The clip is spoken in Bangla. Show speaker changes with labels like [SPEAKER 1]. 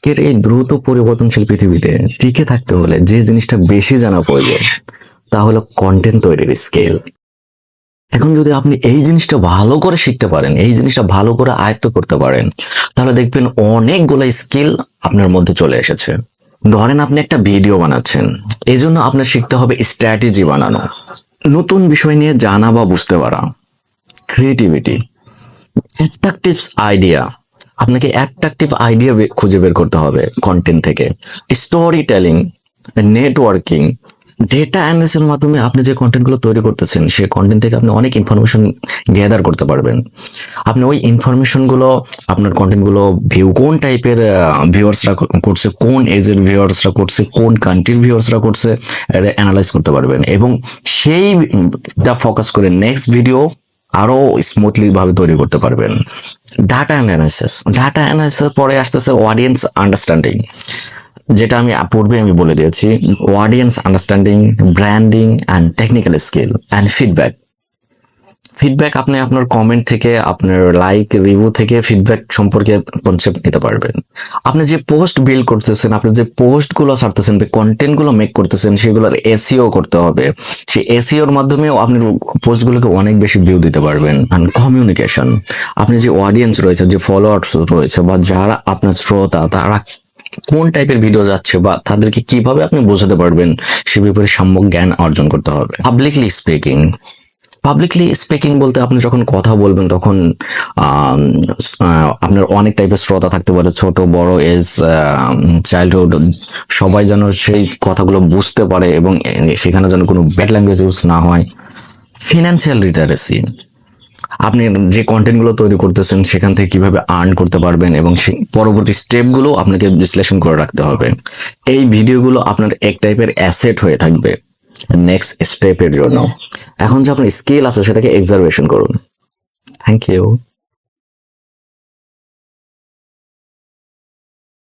[SPEAKER 1] আজকের এই দ্রুত পরিবর্তনশীল পৃথিবীতে টিকে থাকতে হলে যে জিনিসটা বেশি জানা প্রয়োজন, তা হলো কন্টেন্ট তৈরির স্কেল এখন যদি আপনি এই জিনিসটা ভালো করে শিখতে পারেন, এই জিনিসটা ভালো করে আয়ত্ত করতে পারেন, তাহলে দেখবেন অনেকগুলো স্কিল আপনার মধ্যে চলে এসেছে। ধরেন আপনি একটা ভিডিও বানাচ্ছেন এই জন্য আপনার শিখতে হবে স্ট্র্যাটেজি বানানো। নতুন বিষয় নিয়ে জানা বা বুঝতে পারা। ক্রিয়েটিভিটি অ্যাট্রাকটিভ আইডিয়া আপনাকে অ্যাট্রাকটিভ আইডিয়া খুঁজে বের করতে হবে কন্টেন্ট থেকে। স্টোরি টেলিং নেটওয়ার্কিং ডেটা অ্যানালিসিসের মাধ্যমে আপনি যে কন্টেন্টগুলো তৈরি করতেছেন সেই কন্টেন্ট থেকে আপনি অনেক ইনফরমেশন গ্যাদার করতে পারবেন। আপনি ওই ইনফরমেশনগুলো আপনার কন্টেন্টগুলো ভিউ কোন টাইপের ভিউয়ার্সরা করছে, কোন এজের ভিউয়ার্সরা করছে, কোন কান্ট্রির ভিউয়ার্সরা করছে, এটা অ্যানালাইজ করতে পারবেন। এবং সেইটা ফোকাস করে নেক্সট ভিডিও আরও স্মুথলি ভাবে তৈরি করতে পারবেন। ডাটা অ্যানালাইসিস ডাটা অ্যানালাইসিস পরে আসতেছে অডিয়েন্স আন্ডারস্ট্যান্ডিং যেটা আমি পূর্বে আমি বলে দিয়েছি audience understanding branding and technical skill and feedback feedback আপনি আপনার কমেন্ট থেকে, আপনার লাইক রিভিউ থেকে ফিডব্যাক সম্পর্কে কনসেপ্ট নিতে পারবেন। আপনি যে পোস্ট বিল্ড করতেছেন, আপনি যে পোস্টগুলো ছাড়তেছেন কন্টেন্টগুলো মেক করতেছেন, সেগুলোর এসিও করতে হবে। সেই এসিওর মাধ্যমেও আপনি পোস্টগুলোকে অনেক বেশি ভিউ দিতে পারবেন। অ্যান্ড কমিউনিকেশন আপনি যে অডিয়েন্স রয়েছে, যে ফলোয়ার্স রয়েছে বা যারা আপনার শ্রোতা, তারা কোন টাইপের ভিডিও যাচ্ছে বা তাদেরকে কীভাবে আপনি বোঝাতে পারবেন, সে ব্যাপারে সম্যক জ্ঞান অর্জন করতে হবে। পাবলিকলি স্পিকিং পাবলিকলি স্পিকিং বলতে আপনি যখন কথা বলবেন তখন আপনার অনেক টাইপের শ্রোতা থাকতে পারে, ছোট, বড় এজ চাইল্ডহুড সবাই যেন সেই কথাগুলো বুঝতে পারে এবং সেখানে যেন কোনো ব্যাড ল্যাঙ্গুয়েজ ইউজ না হয়। ফিনান্সিয়াল লিটারেসি আপনি যে কন্টেন্টগুলো তৈরি করতেছেন, সেখান থেকে কীভাবে আর্ন করতে পারবেন এবং পরবর্তী স্টেপগুলো আপনাকে বিশ্লেষণ করে রাখতে হবে। এই ভিডিওগুলো আপনার এক টাইপের অ্যাসেট হয়ে থাকবে। নেক্সট স্টেপের জন্য। এখন যে আপনার স্কিল আছে সেটাকে এক্সারভেশন করুন। Thank you